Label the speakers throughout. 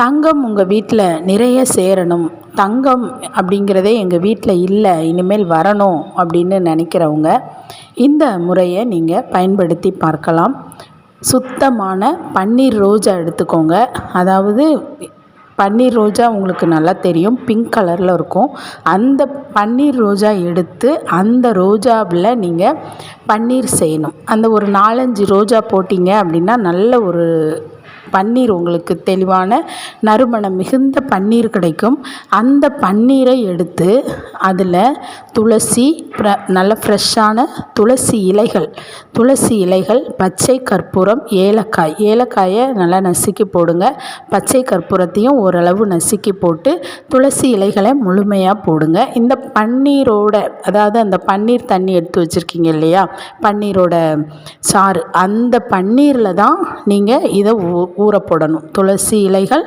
Speaker 1: தங்கம் உங்கள் வீட்டில் நிறைய சேரணும். தங்கம் அப்படிங்கிறதே எங்கள் வீட்டில் இல்லை இனிமேல் வரணும் அப்படின்னு நினைக்கிறவங்க இந்த முறையை நீங்கள் பயன்படுத்தி பார்க்கலாம். சுத்தமான பன்னீர் ரோஜா எடுத்துக்கோங்க. அதாவது பன்னீர் ரோஜா உங்களுக்கு நல்லா தெரியும் பிங்க் கலரில் இருக்கும். அந்த பன்னீர் ரோஜா எடுத்து அந்த ரோஜாவில் நீங்கள் பன்னீர் செய்யணும். அந்த ஒரு நாலஞ்சு ரோஜா போட்டிங்க அப்படின்னா நல்ல ஒரு பன்னீர் உங்களுக்கு தெளிவான நறுமணம் மிகுந்த பன்னீர் கிடைக்கும். அந்த பன்னீரை எடுத்து அதில் துளசி ப்ர நல்ல ஃப்ரெஷ்ஷான துளசி இலைகள். துளசி இலைகள் பச்சை கற்பூரம் ஏலக்காய். ஏலக்காயை நல்லா நசுக்கி போடுங்க. பச்சை கற்பூரத்தையும் ஓரளவு நசுக்கி போட்டு துளசி இலைகளை முழுமையாக போடுங்க. இந்த பன்னீரோட அதாவது அந்த பன்னீர் தண்ணி எடுத்து வச்சுருக்கீங்க இல்லையா? பன்னீரோட சாறு. அந்த பன்னீரில் தான் நீங்கள் இதை ஊ ஊற போடணும். துளசி இலைகள்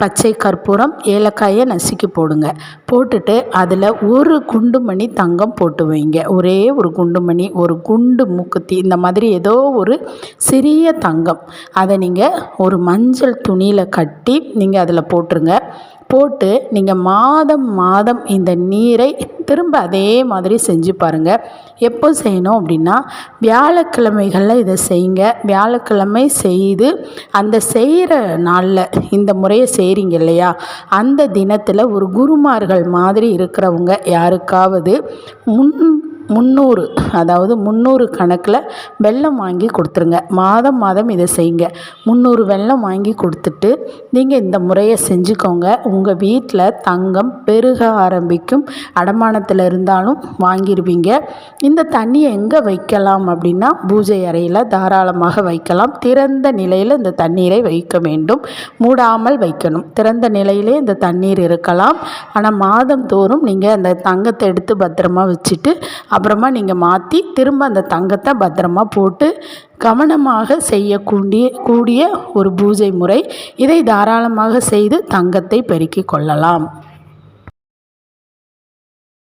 Speaker 1: பச்சை கற்பூரம் ஏலக்காயை நசுக்கி போடுங்க. போட்டுட்டு அதில் ஒரு குண்டுமணி தங்கம் போட்டு வைங்க. ஒரே ஒரு குண்டுமணி ஒரு குண்டு மூக்குத்தி இந்த மாதிரி ஏதோ ஒரு சிறிய தங்கம். அதை நீங்கள் ஒரு மஞ்சள் துணியில் கட்டி நீங்கள் அதில் போட்டுருங்க. போட்டு நீங்கள் மாதம் மாதம் இந்த நீரை திரும்ப அதே மாதிரி செஞ்சு பாருங்கள் எப்போ செய்யணும் அப்படின்னா வியாழக்கிழமைகளில் இதை செய்யுங்க. வியாழக்கிழமை செய்து அந்த செய்கிற நாளில் இந்த முறையை செய்கிறீங்க இல்லையா? அந்த தினத்தில் ஒரு குருமார்கள் மாதிரி இருக்கிறவங்க யாருக்காவது முன் முந்நூறு அதாவது முந்நூறு கணக்கில் வெல்லம் வாங்கி கொடுத்துருங்க. மாதம் மாதம் இதை செய்யுங்க. முந்நூறு வெல்லம் வாங்கி கொடுத்துட்டு நீங்கள் இந்த முறையை செஞ்சுக்கோங்க. உங்கள் வீட்டில் தங்கம் பெருக ஆரம்பிக்கும். அடமானத்தில் இருந்தாலும் வாங்கிடுவீங்க இந்த தண்ணியை எங்கே வைக்கலாம் அப்படின்னா பூஜை அறையில் தாராளமாக வைக்கலாம். திறந்த நிலையில் இந்த தண்ணீரை வைக்க வேண்டும். மூடாமல் வைக்கணும். திறந்த நிலையிலே இந்த தண்ணீர் இருக்கலாம். ஆனால் மாதம் தோறும் நீங்கள் அந்த தங்கத்தை எடுத்து பத்திரமா வச்சுட்டு அப்புறமா நீங்கள் மாற்றி திரும்ப அந்த தங்கத்தை பத்திரமா போட்டு கவனமாக செய்யக்கூடிய கூடிய ஒரு பூஜை முறை இதை தாராளமாக செய்து தங்கத்தை பெருக்கிக் கொள்ளலாம்.